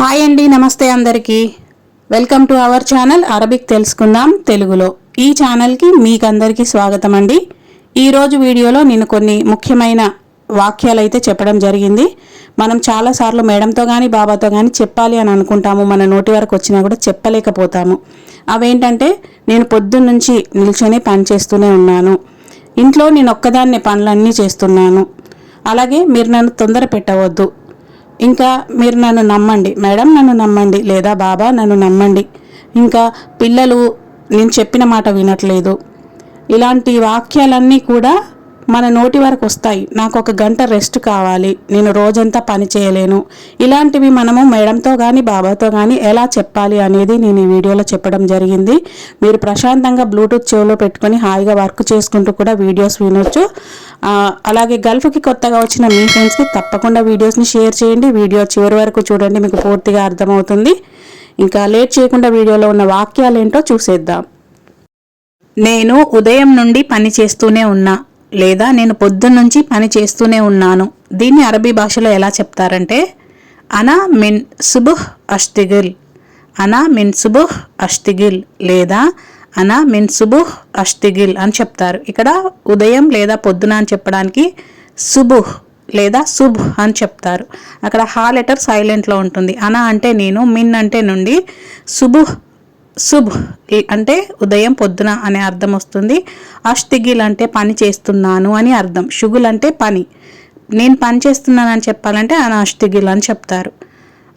Hi అండి నమస్తే అందరికీ. Welcome to our channel Arabic తెలుసుకుందాం తెలుగులో. ఈ ఛానల్కి మీకు అందరికీ స్వాగతం అండి. ఈరోజు వీడియోలో నేను కొన్ని ముఖ్యమైన వాక్యాలు అయితే చెప్పడం జరిగింది. మనం చాలాసార్లు మేడంతో కానీ బాబాతో కానీ చెప్పాలి అని అనుకుంటాము. మన నోటి వరకు వచ్చినా కూడా చెప్పలేకపోతాము. అవేంటంటే నేను పొద్దున్నుంచి నిల్చొని పని చేస్తూనే ఉన్నాను. ఇంట్లో నేను ఒక్కదాన్నే పనులన్నీ చేస్తున్నాను. అలాగే మీరు నన్ను తొందర పెట్టవద్దు. ఇంకా మీరు నన్ను నమ్మండి. మేడం నన్ను నమ్మండి. లేదా బాబా నన్ను నమ్మండి. ఇంకా పిల్లలు నేను చెప్పిన మాట వినట్లేదు. ఇలాంటి వాక్యాలన్నీ కూడా మన నోటి వరకు వస్తాయి. నాకు ఒక గంట రెస్ట్ కావాలి. నేను రోజంతా పని చేయలేను. ఇలాంటివి మనము మేడంతో కానీ బాబాతో కానీ ఎలా చెప్పాలి అనేది నేను ఈ వీడియోలో చెప్పడం జరిగింది. మీరు ప్రశాంతంగా బ్లూటూత్ చెవిలో పెట్టుకొని హాయిగా వర్క్ చేసుకుంటూ కూడా వీడియోస్ వినొచ్చు. అలాగే గల్ఫ్కి కొత్తగా వచ్చిన మీ ఫ్రెండ్స్కి తప్పకుండా వీడియోస్ని షేర్ చేయండి. వీడియో చివరి వరకు చూడండి మీకు పూర్తిగా అర్థమవుతుంది. ఇంకా లేట్ చేయకుండా వీడియోలో ఉన్న వాక్యాలు ఏంటో చూసేద్దాం. నేను ఉదయం నుండి పని చేస్తూనే ఉన్నా. లేదా నేను పొద్దున్నుంచి పని చేస్తూనే ఉన్నాను. దీన్ని అరబీ భాషలో ఎలా చెప్తారంటే అనా మిన్ సుబుహ్ అష్తిగిల్. అనా మిన్ సుబుహ్ అష్తిగిల్ లేదా అనా మిన్ సుబుహ్ అష్తిగిల్ అని చెప్తారు. ఇక్కడ ఉదయం లేదా పొద్దున అని చెప్పడానికి సుబుహ్ లేదా శుభ్ అని చెప్తారు. అక్కడ హా లెటర్ సైలెంట్లో ఉంటుంది. అనా అంటే నేను మిన్ అంటే నుండి సుబుహ్ శుభ్ అంటే ఉదయం పొద్దున అనే అర్థం వస్తుంది. అష్తిగిల్ అంటే పని చేస్తున్నాను అని అర్థం. షుగుల్ అంటే పని. నేను పని చేస్తున్నాను అని చెప్పాలంటే అన అష్టిగిల్ అని చెప్తారు.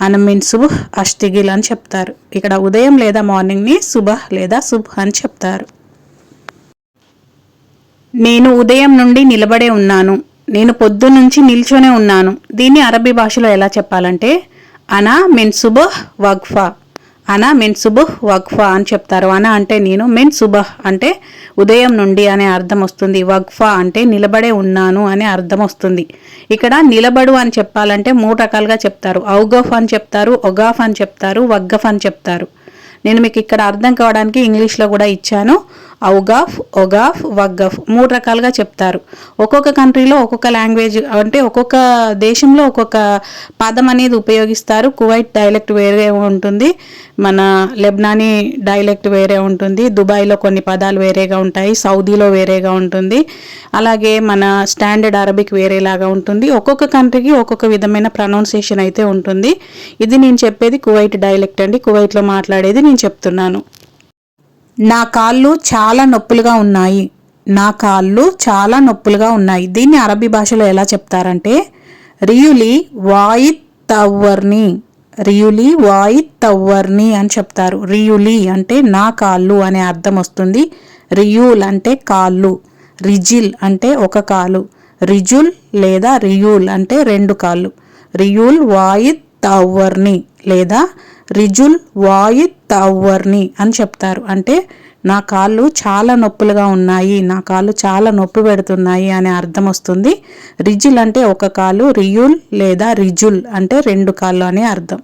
అన మీన్ శుభ్ అష్టిగిల్ అని చెప్తారు. ఇక్కడ ఉదయం లేదా మార్నింగ్ని శుభ లేదా శుభ్ అని చెప్తారు. నేను ఉదయం నుండి నిలబడే ఉన్నాను. నేను పొద్దున్నుంచి నిల్చొనే ఉన్నాను. దీన్ని అరబీ భాషలో ఎలా చెప్పాలంటే అనా మిన్ సుబహ్ వగ్ఫా. అనా మిన్ సుబుహ్ వగ్ఫా అని చెప్తారు. అనా అంటే నేను మిన్ సుబహ్ అంటే ఉదయం నుండి అనే అర్థం వస్తుంది. వగ్ఫా అంటే నిలబడే ఉన్నాను అనే అర్థం వస్తుంది. ఇక్కడ నిలబడు అని చెప్పాలంటే మూడు రకాలుగా చెప్తారు. ఔగఫ్ అని చెప్తారు ఒగాఫ్ అని చెప్తారు వగ్గఫ్ అని చెప్తారు. నేను మీకు ఇక్కడ అర్థం కావడానికి ఇంగ్లీష్లో కూడా ఇచ్చాను. ఔగాఫ్ ఒగాఫ్ వగ్గఫ్ మూడు రకాలుగా చెప్తారు. ఒక్కొక్క కంట్రీలో ఒక్కొక్క లాంగ్వేజ్ అంటే ఒక్కొక్క దేశంలో ఒక్కొక్క పదం అనేది ఉపయోగిస్తారు. కువైట్ డైలెక్ట్ వేరే ఉంటుంది. మన లెబ్నానీ డైలెక్ట్ వేరే ఉంటుంది. దుబాయ్లో కొన్ని పదాలు వేరేగా ఉంటాయి. సౌదీలో వేరేగా ఉంటుంది. అలాగే మన స్టాండర్డ్ అరబిక్ వేరేలాగా ఉంటుంది. ఒక్కొక్క కంట్రీకి ఒక్కొక్క విధమైన ప్రొనౌన్సియేషన్ అయితే ఉంటుంది. ఇది నేను చెప్పేది కువైట్ డైలెక్ట్ అండి. కువైట్లో మాట్లాడేది నేను చెప్తున్నాను. నా కాళ్ళు చాలా నొప్పులుగా ఉన్నాయి. నా కాళ్ళు చాలా నొప్పులుగా ఉన్నాయి. దీన్ని అరబీ భాషలో ఎలా చెప్తారంటే రియులి వాయిత్ తవ్వర్ని రియులి వాయిత్ తవ్వర్ని అని చెప్తారు. రియులి అంటే నా కాళ్ళు అనే అర్థం వస్తుంది. రియూల్ అంటే కాళ్ళు. రిజిల్ అంటే ఒక కాలు. రిజుల్ లేదా రియూల్ అంటే రెండు కాళ్ళు. రియూల్ వాయిత్ తవ్వర్ని లేదా రిజుల్ వాయిత్ తవ్వర్ని అని చెప్తారు. అంటే నా కాళ్ళు చాలా నొప్పులుగా ఉన్నాయి నా కాళ్ళు చాలా నొప్పి పెడుతున్నాయి అనే అర్థం వస్తుంది. రిజుల్ అంటే ఒక కాలు రియుల్ లేదా రిజుల్ అంటే రెండు కాళ్ళు అనే అర్థం.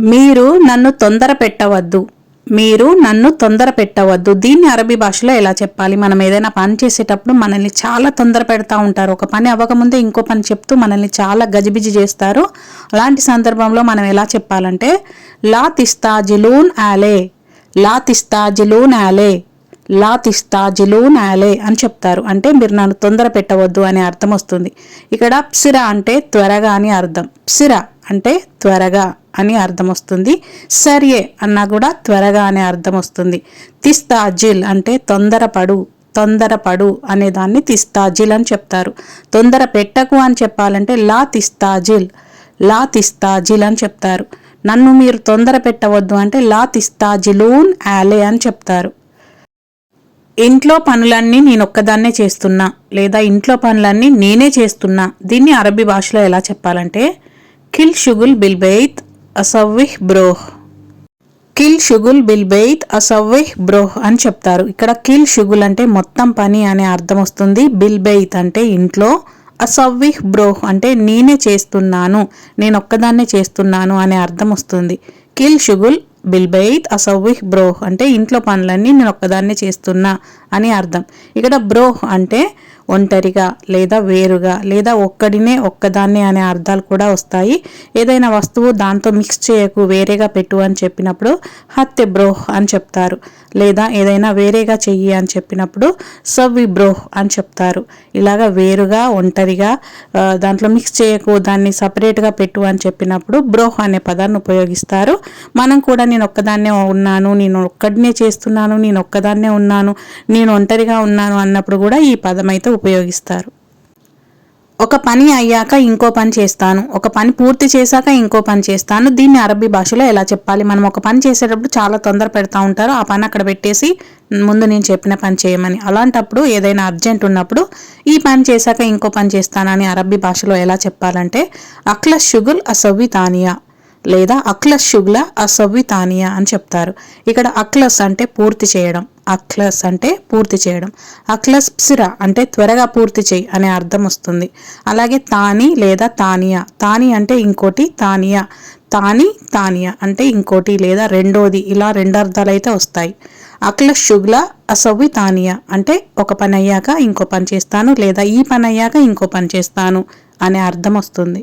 మీరు నన్ను తొందర పెట్టవద్దు మీరు నన్ను తొందర పెట్టవద్దు. దీన్ని అరబీ భాషలో ఎలా చెప్పాలి? మనం ఏదైనా పని చేసేటప్పుడు మనల్ని చాలా తొందర పెడతా ఉంటారు. ఒక పని అవ్వకముందే ఇంకో పని చెప్తూ మనల్ని చాలా గజిబిజి చేస్తారు. అలాంటి సందర్భంలో మనం ఎలా చెప్పాలంటే లా తిస్తాజిలూన్ ఆలే లా తిస్తాజిలూన్ ఆలే లా తిస్తాజిలూన్ ఆలే అని చెప్తారు. అంటే మీరు నన్ను తొందర పెట్టవద్దు అనే అర్థం వస్తుంది. ఇక్కడ ప్సిరా అంటే త్వరగా అని అర్థం. ప్సిరా అంటే త్వరగా. అని అర్థం వస్తుంది సరియే అన్నా కూడా త్వరగా అనే అర్థం వస్తుంది తిస్తాజిల్ అంటే తొందరపడు తొందరపడు అనే దాన్ని తిస్తాజిల్ అని చెప్తారు. తొందర పెట్టకు అని చెప్పాలంటే లా తిస్తాజిల్ లా తిస్తాజిల్ అని చెప్తారు. నన్ను మీరు తొందర పెట్టవద్దు అంటే లా తిస్తాజిలూన్ యాలే అని చెప్తారు. ఇంట్లో పనులన్నీ నేను ఒక్కదాన్నే చేస్తున్నా లేదా ఇంట్లో పనులన్నీ నేనే చేస్తున్నా. దీన్ని అరబీ భాషలో ఎలా చెప్పాలంటే కిల్ షుగుల్ బిల్బెయిత్ అసవ్విహ్ బ్రోహ్. కిల్ షుగుల్ బిల్ బెయిత్ అసవ్విహ్ బ్రోహ్ అని చెప్తారు. ఇక్కడ కిల్ షుగుల్ అంటే మొత్తం పని అనే అర్థం వస్తుంది. బిల్ బెయిత్ అంటే ఇంట్లో అసవ్విహ్ బ్రోహ్ అంటే నేనే చేస్తున్నాను నేను ఒక్కదాన్నే చేస్తున్నాను అనే అర్థం వస్తుంది. కిల్ షుగుల్ బిల్ బెయిత్ అసవ్విహ్ బ్రోహ్ అంటే ఇంట్లో పనులన్నీ నేను ఒక్కదాన్నే చేస్తున్నా అని అర్థం. ఇక్కడ బ్రోహ్ అంటే ఒంటరిగా లేదా వేరుగా లేదా ఒక్కడినే ఒక్కదాన్నే అనే అర్థాలు కూడా వస్తాయి. ఏదైనా వస్తువు దాంతో మిక్స్ చేయకు వేరేగా పెట్టు అని చెప్పినప్పుడు హత్య బ్రోహ్ అని చెప్తారు. లేదా ఏదైనా వేరేగా చెయ్యి అని చెప్పినప్పుడు సవ్వి బ్రోహ్ అని చెప్తారు. ఇలాగా వేరుగా ఒంటరిగా దాంట్లో మిక్స్ చేయకు దాన్ని సపరేట్గా పెట్టు అని చెప్పినప్పుడు బ్రోహ్ అనే పదాన్ని ఉపయోగిస్తారు. మనం కూడా నేను ఒక్కదాన్నే ఉన్నాను నేను ఒక్కడినే చేస్తున్నాను నేను ఒక్కదాన్నే ఉన్నాను నేను ఒంటరిగా ఉన్నాను అన్నప్పుడు కూడా ఈ పదం అయితే ఉపయోగిస్తారు. ఒక పని అయ్యాక ఇంకో పని చేస్తాను. ఒక పని పూర్తి చేశాక ఇంకో పని చేస్తాను. దీన్ని అరబీ భాషలో ఎలా చెప్పాలి? మనం ఒక పని చేసేటప్పుడు చాలా తొందర పెడతా ఉంటారు. ఆ పని అక్కడ పెట్టేసి ముందు నేను చెప్పిన పని చేయమని. అలాంటప్పుడు ఏదైనా అర్జెంట్ ఉన్నప్పుడు ఈ పని చేశాక ఇంకో పని చేస్తానని అరబీ భాషలో ఎలా చెప్పాలంటే అక్లస్ షుగుల్ అసవ్వి తానియా లేదా అక్లస్ షుగ్ల అసవ్వి తానియా అని చెప్తారు. ఇక్కడ అక్లస్ అంటే పూర్తి చేయడం. అక్లస్ అంటే పూర్తి చేయడం. అక్లస్ ప్సిరా అంటే త్వరగా పూర్తి చేయి అనే అర్థం వస్తుంది. అలాగే తాని లేదా తానియా. తాని అంటే ఇంకోటి తానియా. తాని తానియా అంటే ఇంకోటి లేదా రెండోది. ఇలా రెండు అర్థాలు అయితే వస్తాయి. అక్లస్ శుగ్ల అసవి తానియా అంటే ఒక పని అయ్యాక ఇంకో పని చేస్తాను లేదా ఈ పని అయ్యాక ఇంకో పని చేస్తాను అనే అర్థం వస్తుంది.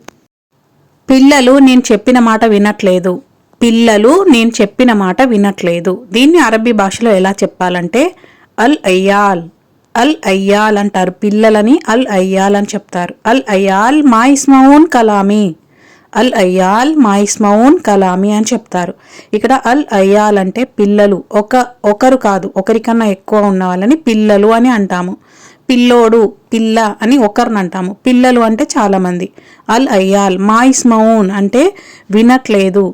పిల్లలు నేను చెప్పిన మాట వినట్లేదు. పిల్లలు నేను చెప్పిన మాట వినట్లేదు. దీన్ని అరబీ భాషలో ఎలా చెప్పాలంటే అల్ అయ్యాల్ అల్ అయ్యాల్ అంటారు పిల్లలని అల్ అయ్యాల్ అని చెప్తారు. అల్ అయ్యాల్ మా ఇస్మౌన్ కలామీ అల్ అయ్యాల్ మా ఇస్మౌన్ కలామీ అని చెప్తారు. ఇక్కడ అల్ అయ్యాల్ అంటే పిల్లలు ఒక ఒకరు కాదు ఒకరికన్నా ఎక్కువ ఉన్న వాళ్ళని పిల్లలు అని అంటాము. పిల్లోడు పిల్ల అని ఒకరిని అంటాము. పిల్లలు అంటే చాలామంది. అల్ అయ్యాల్ మాయిస్ మౌన్ అంటే వినట్లేదు.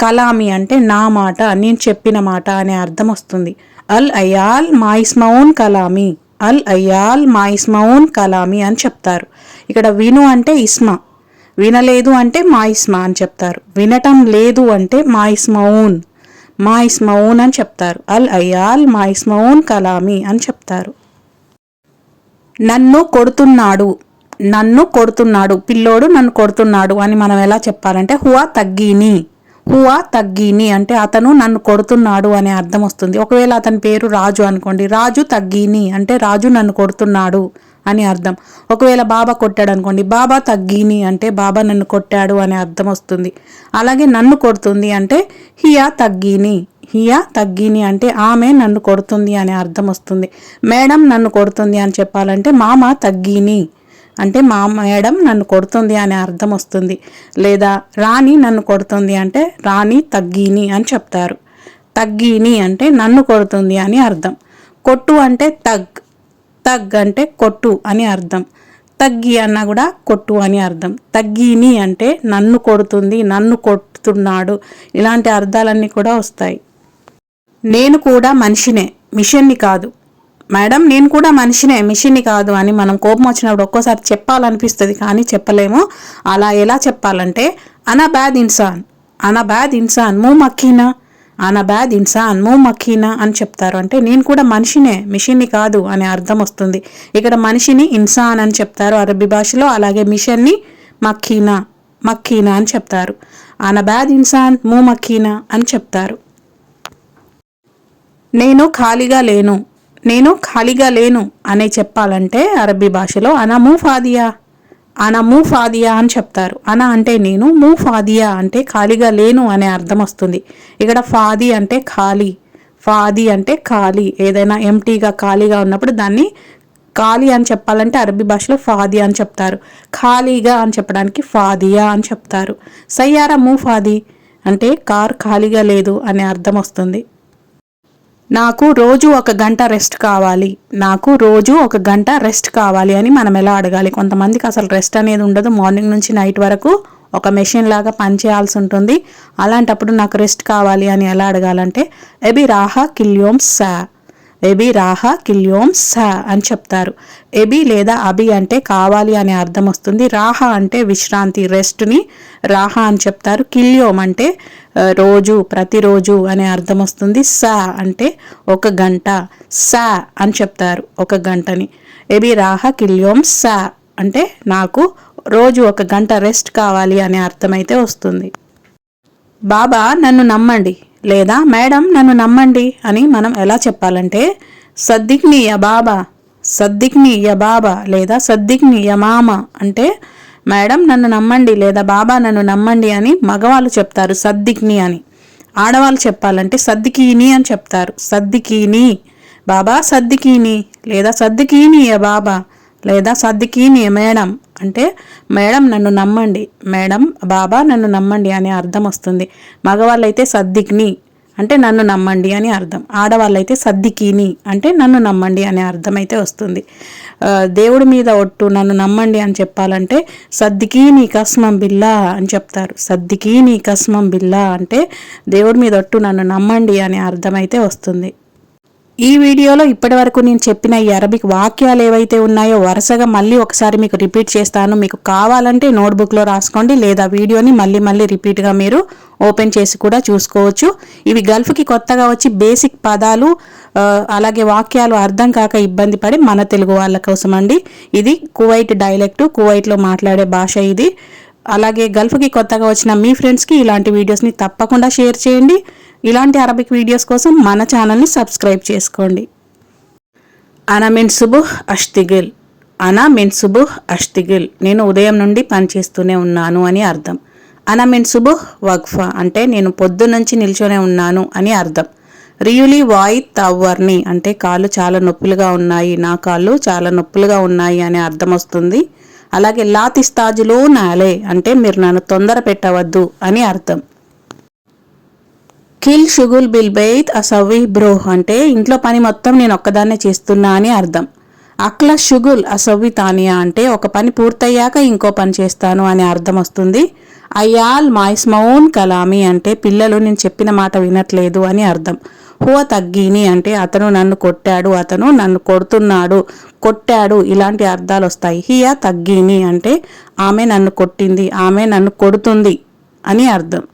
కలామి అంటే నా మాట నేను చెప్పిన మాట అనే అర్థం వస్తుంది. అల్ అయాల్ మాయిస్మౌన్ కలామి. అల్ అయాల్ మాయిస్మౌన్ కలామి అని చెప్తారు. ఇక్కడ విను అంటే ఇస్మా. వినలేదు అంటే మాయిస్మా అని చెప్తారు. వినటం లేదు అంటే మాయిస్మౌన్. మాయిస్మౌన్ అని చెప్తారు. అల్ అయాల్ మాయిస్మౌన్ కలామి అని చెప్తారు. నన్ను కొడుతున్నాడు. నన్ను కొడుతున్నాడు. పిల్లోడు నన్ను కొడుతున్నాడు అని మనం ఎలా చెప్పాలంటే హువా తగ్గిని. హువా తగ్గీని అంటే అతను నన్ను కొడుతున్నాడు అనే అర్థం వస్తుంది. ఒకవేళ అతని పేరు రాజు అనుకోండి. రాజు తగ్గీని అంటే రాజు నన్ను కొడుతున్నాడు అని అర్థం. ఒకవేళ బాబా కొట్టాడు అనుకోండి. బాబా తగ్గీని అంటే బాబా నన్ను కొట్టాడు అనే అర్థం వస్తుంది. అలాగే నన్ను కొడుతుంది అంటే హియా తగ్గీని. హియా తగ్గిని అంటే ఆమె నన్ను కొడుతుంది అనే అర్థం వస్తుంది. మేడం నన్ను కొడుతుంది అని చెప్పాలంటే మామ తగ్గిని. అంటే మా మేడం నన్ను కొడుతుంది అనే అర్థం వస్తుంది. లేదా రాణి నన్ను కొడుతుంది అంటే రాణి తగ్గిని అని చెప్తారు. తగ్గిని అంటే నన్ను కొడుతుంది అని అర్థం. కొట్టు అంటే తగ్ తగ్ అంటే కొట్టు అని అర్థం. తగ్గి అన్న కూడా కొట్టు అని అర్థం. తగ్గిని అంటే నన్ను కొడుతుంది నన్ను కొడుతున్నాడు. ఇలాంటి అర్థాలన్నీ కూడా వస్తాయి. నేను కూడా మనిషినే మిషన్ని కాదు. మేడం నేను కూడా మనిషినే మిషన్ని కాదు అని మనం కోపం వచ్చినప్పుడు ఒక్కోసారి చెప్పాలనిపిస్తుంది కానీ చెప్పలేము. అలా ఎలా చెప్పాలంటే అనా బ్యాద్ ఇన్సాన్ అనా బ్యాద్ ఇన్సాన్ మూ మక్కీనా అనా బ్యాద్ ఇన్సాన్ మూ మక్కీనా అని చెప్తారు. అంటే నేను కూడా మనిషినే మిషన్ని కాదు అనే అర్థం వస్తుంది. ఇక్కడ మనిషిని ఇన్సాన్ అని చెప్తారు అరబీ భాషలో అలాగే మిషన్ని మక్కీనా మక్కీనా అని చెప్తారు. అనా బ్యాద్ ఇన్సాన్ మూ మక్కీనా అని చెప్తారు. నేను ఖాళీగా లేను నేను ఖాళీగా లేను అనే చెప్పాలంటే అరబీ భాషలో అనా ఫాదియా అనా ఫాదియా అని చెప్తారు. అనా అంటే నేను మూ ఫాదియా అంటే ఖాళీగా లేను అనే అర్థం వస్తుంది. ఇక్కడ ఫాది అంటే ఖాళీ ఫాది అంటే ఖాళీ. ఏదైనా ఎంటీగా ఖాళీగా ఉన్నప్పుడు దాన్ని ఖాళీ అని చెప్పాలంటే అరబీ భాషలో ఫాది అని చెప్తారు. ఖాళీగా అని చెప్పడానికి ఫాదియా అని చెప్తారు. సయ్యారా మూ ఫాది అంటే కార్ ఖాళీగా లేదు అనే అర్థం వస్తుంది. నాకు రోజు ఒక గంట రెస్ట్ కావాలి. నాకు రోజు ఒక గంట రెస్ట్ కావాలి అని మనం ఎలా అడగాలి? కొంతమందికి అసలు రెస్ట్ అనేది ఉండదు. మార్నింగ్ నుంచి నైట్ వరకు ఒక మెషిన్ లాగా పనిచేయాల్సి ఉంటుంది. అలాంటప్పుడు నాకు రెస్ట్ కావాలి అని ఎలా అడగాలంటే ఎబి రాహా కిల్యోమ్ సా. ఎబి రాహా కిల్యోమ్ సా అని చెప్తారు. ఎబి లేదా అబి అంటే కావాలి అనే అర్థం వస్తుంది. రాహా అంటే విశ్రాంతి. రెస్ట్ని రాహా అని చెప్తారు. కిల్యోమ్ అంటే రోజు ప్రతిరోజు అనే అర్థం వస్తుంది. సా అంటే ఒక గంట. సా అని చెప్తారు ఒక గంటని. ఎబి రాహా కిల్యోమ్ సా అంటే నాకు రోజు ఒక గంట రెస్ట్ కావాలి అనే అర్థమైతే వస్తుంది. బాబా నన్ను నమ్మండి. లేదా మేడం నన్ను నమ్మండి అని మనం ఎలా చెప్పాలంటే సద్దిగ్ని యా బాబా సద్దిగ్ని య బాబా లేదా సద్దిగ్ని య మామ అంటే మేడం నన్ను నమ్మండి లేదా బాబా నన్ను నమ్మండి అని మగవాళ్ళు చెప్తారు సద్దిక్ని అని. ఆడవాళ్ళు చెప్పాలంటే సద్దికీని అని చెప్తారు. సద్దికీని. బాబా సద్దికీని. లేదా సద్దికీని బాబా. లేదా సద్దికీని మేడం. అంటే మేడం నన్ను నమ్మండి. మేడం బాబా నన్ను నమ్మండి అనే అర్థం వస్తుంది. మగవాళ్ళైతే సద్దిక్ని. అంటే నన్ను నమ్మండి అని అర్థం. ఆడవాళ్ళైతే సద్దికీని అంటే నన్ను నమ్మండి అనే అర్థం అయితే వస్తుంది దేవుడి మీద ఒట్టు నన్ను నమ్మండి అని చెప్పాలంటే సద్దికీని కస్మం బిల్లా అని చెప్తారు. సద్దికీని కస్మం బిల్లా అంటే దేవుడి మీద ఒట్టు నన్ను నమ్మండి అనే అర్థం అయితే వస్తుంది. ఈ వీడియోలో ఇప్పటివరకు నేను చెప్పిన ఈ అరబిక్ వాక్యాలు ఏవైతే ఉన్నాయో వరుసగా మళ్ళీ ఒకసారి మీకు రిపీట్ చేస్తాను. మీకు కావాలంటే నోట్బుక్లో రాసుకోండి లేదా వీడియోని మళ్ళీ మళ్ళీ రిపీట్గా మీరు ఓపెన్ చేసి కూడా చూసుకోవచ్చు. ఇవి గల్ఫ్కి కొత్తగా వచ్చి బేసిక్ పదాలు అలాగే వాక్యాలు అర్థం కాక ఇబ్బంది పడి మన తెలుగు వాళ్ళ కోసం అండి. ఇది కువైట్ డైలెక్ట్ కువైట్లో మాట్లాడే భాష ఇది. అలాగే గల్ఫ్కి కొత్తగా వచ్చిన మీ ఫ్రెండ్స్కి ఇలాంటి వీడియోస్ని తప్పకుండా షేర్ చేయండి. ఇలాంటి అరబిక్ వీడియోస్ కోసం మన ఛానల్ని సబ్స్క్రైబ్ చేసుకోండి. అనా మిన్ సుబుహ్ అష్తిగిల్. అనా మిన్ సుబుహ్ అష్తిగిల్. నేను ఉదయం నుండి పనిచేస్తూనే ఉన్నాను అని అర్థం. అనా మిన్ సుబుహ్ వక్ఫా అంటే నేను పొద్దు నుంచి నిల్చొనే ఉన్నాను అని అర్థం. రియులీ వాయి తవ్వర్ని అంటే కాళ్ళు చాలా నొప్పులుగా ఉన్నాయి నా కాళ్ళు చాలా నొప్పులుగా ఉన్నాయి అనే అర్థం వస్తుంది. అలాగే లాతిస్తాజులో నాలే అంటే మీరు నన్ను తొందర పెట్టవద్దు అని అర్థం. కిల్ షుగుల్ బిల్ బెయిత్ అసవి బ్రోహ్ అంటే ఇంట్లో పని మొత్తం నేను ఒక్కదాన్నే చేస్తున్నా అని అర్థం. అక్ల షుగుల్ అసవి తానియా అంటే ఒక పని పూర్తయ్యాక ఇంకో పని చేస్తాను అని అర్థం వస్తుంది. అయ్యాల్ మాయిస్మౌన్ కలామి అంటే పిల్లలు నేను చెప్పిన మాట వినట్లేదు అని అర్థం. హువ తగ్గిని అంటే అతను నన్ను కొట్టాడు అతను నన్ను కొడుతున్నాడు కొట్టాడు ఇలాంటి అర్థాలు వస్తాయి. హియా తగ్గిని అంటే ఆమె నన్ను కొట్టింది ఆమె నన్ను కొడుతుంది అని అర్థం.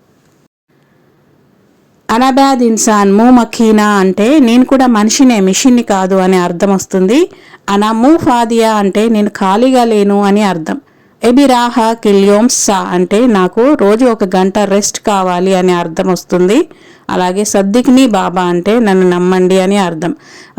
అనబాద్ ఇన్సాన్ మూ మఖీనా అంటే నేను కూడా మనిషినే మిషన్ని కాదు అనే అర్థం వస్తుంది. అనా మూ ఫాదియా అంటే నేను ఖాళీగా లేను అని అర్థం. ఎబిరాహ కిల్యోమ్స్ సా అంటే నాకు రోజు ఒక గంట రెస్ట్ కావాలి అనే అర్థం వస్తుంది. అలాగే సద్దికిని బాబా అంటే నన్ను నమ్మండి అని అర్థం.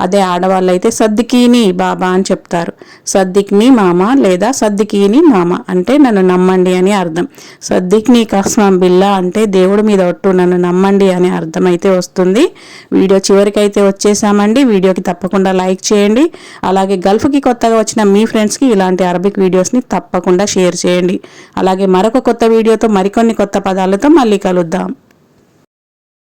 అదే ఆడవాళ్ళు అయితే సద్దికీని బాబా అని చెప్తారు. సద్దిక్ని మామ లేదా సద్దికీని మామ అంటే నన్ను నమ్మండి అని అర్థం. సద్దిక్ని కస్మం బిల్లా అంటే దేవుడి మీద ఒట్టు నన్ను నమ్మండి అని అర్థం అయితే వస్తుంది. వీడియో చివరికైతే వచ్చేసామండి. వీడియోకి తప్పకుండా లైక్ చేయండి. అలాగే గల్ఫ్కి కొత్తగా వచ్చిన మీ ఫ్రెండ్స్కి ఇలాంటి అరబిక్ వీడియోస్ని తప్పకుండా షేర్ చేయండి. అలాగే మరొక కొత్త వీడియోతో మరికొన్ని కొత్త పదాలతో మళ్ళీ కలుద్దాం.